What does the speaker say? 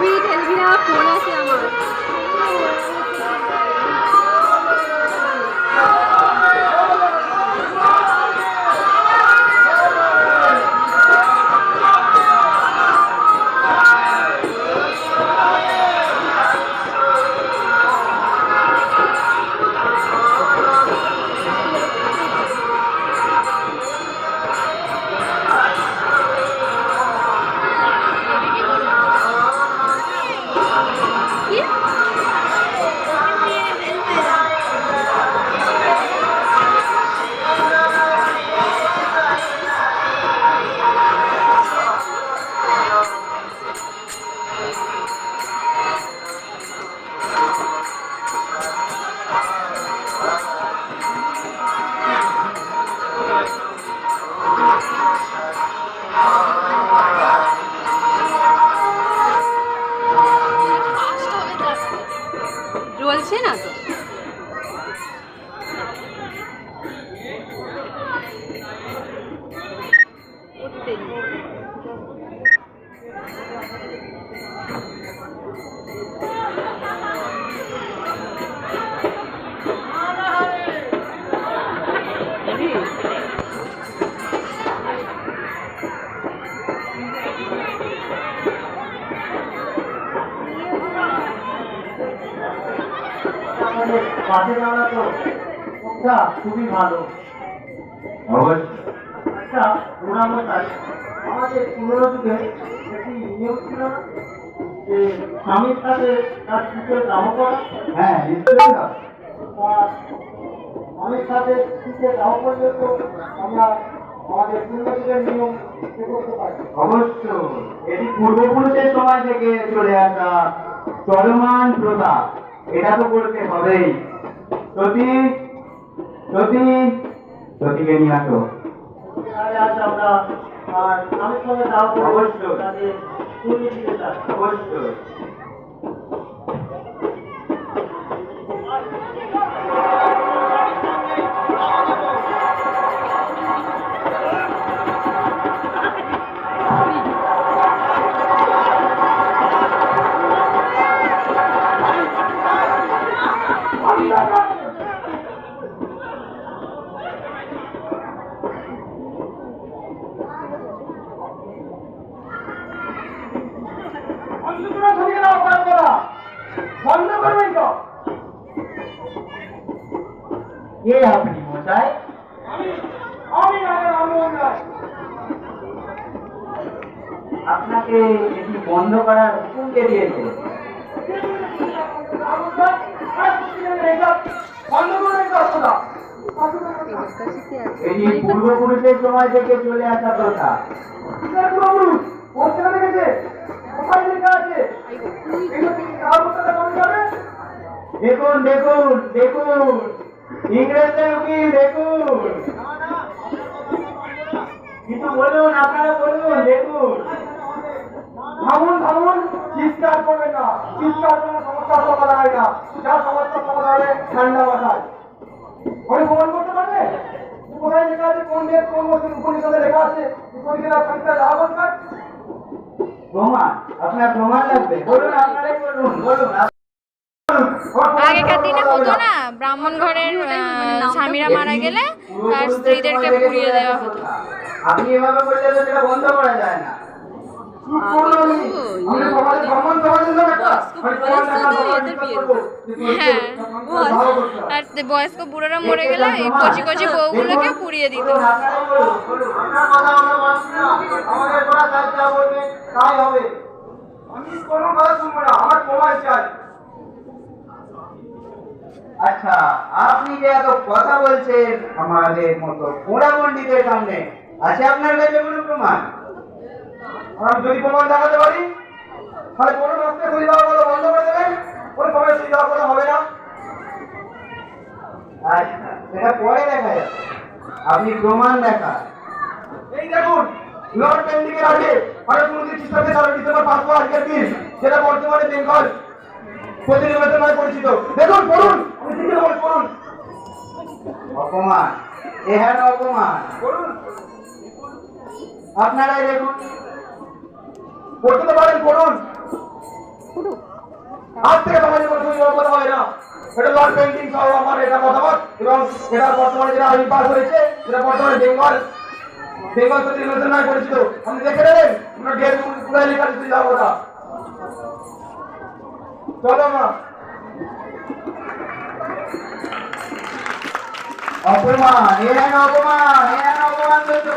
ছবি ঠেলবি না ফোন আছে আমার ওটা খুবই ভালো আমাদের পুরনো যুগে একটি নিয়ম ছিল যে স্বামীর সাথে তার করা হ্যাঁ স্বামীর সাথে স্ত্রীকে দাহ করলে তো আমরা আমাদের নিয়ম অবশ্য এটি পূর্বপুরুষের সময় থেকে চলে আসা চলমান প্রথা এটা তো করতে হবেই। যদি যদি যতিকে নিয়ে আসো। অবশ্যই। অবশ্যই। কে আপনি মশাই? আমি আপনাকে এটি বন্ধ করার হুকুম কে দিয়েছে এটি পূর্বপুরুষের সময় থেকে চলে আসা প্রথা দেখুন দেখুন দেখুন। ইংরেজদের উকিল দেখুন? কিছু বলুন, আপনারা বলুন, দেখুন। থামুন থামুন চিৎকার করবেন না। চিৎকার করলে সমস্যা সমাধান হয় না। যা সমস্যা সমাধান ঠান্ডা মাথায়। ওই প্রমাণ করতে পারবে? কোথায় লেখা আছে কোন দেশ, কোন বছর উপনিষদে লেখা আছে? উপনিষদের সংখ্যা বলবেন প্রমাণ। আপনার প্রমাণ লাগবে। বলুন, আপনারাই বলুন বলুন আগেকার দিনে হতো না ব্রাহ্মণ ঘরের স্বামীরা মারা গেলে তার স্ত্রীদেরকে পুড়িয়ে দেওয়া হতো। আপনি এভাবে বললে তো সেটা বন্ধ করা যায় না। চুপ করুন আমি আমি সমাজে সম্মান সমাজ দিলাম একটা আমি প্রমাণ দেখাবো, প্রমাণ বিশ্বাস করব। হ্যাঁ আর বয়স্ক বুড়োরা মরে গেলে কচি কচি বউগুলোকে পুড়িয়ে দিত। আমি কোনো কথা শুনব না। আমার প্রমাণ চাই আচ্ছা আপনি যে এত কথা বলছেন আমাদের মতো সামনে, আছে আপনার কাছে কোনো প্রমাণ? আর যদি প্রমাণ দেখাতে পারি, তাহলে কোনো খুঁজে বন্ধ করে দেবেন? কোনো সময় হবে না? আচ্ছা সেটা পরে দেখা যাবে। আপনি প্রমাণ দেখা এই দেখুন, লর্ড পেন্ডিংয়ের আগে খ্রিস্টাব্দে তেরো ডিসেম্বর আজকের দিন বর্তমানে বেঙ্গল পরিচিত। দেখুন, পড়ুন। আমি অপমান। এহেন অপমান। আপনারাই দেখুন। পড়তে তো পারেন, পড়ুন। আজ থেকে সমাজে কোনো হয় না। এটা লর্ড পেন্টিং সহ আমার এটা মতামত এবং এটা বর্তমানে যেটা আইন পাস হয়েছে সেটা বর্তমানে বেঙ্গল বেঙ্গল রিলেশন নয় পরিচিত। আপনি দেখে নেবেন আমরা ডেট পুরাই লেখা যাব না চলো মা అప్పుడు మా నేనే లోపమా నేనే లోపమని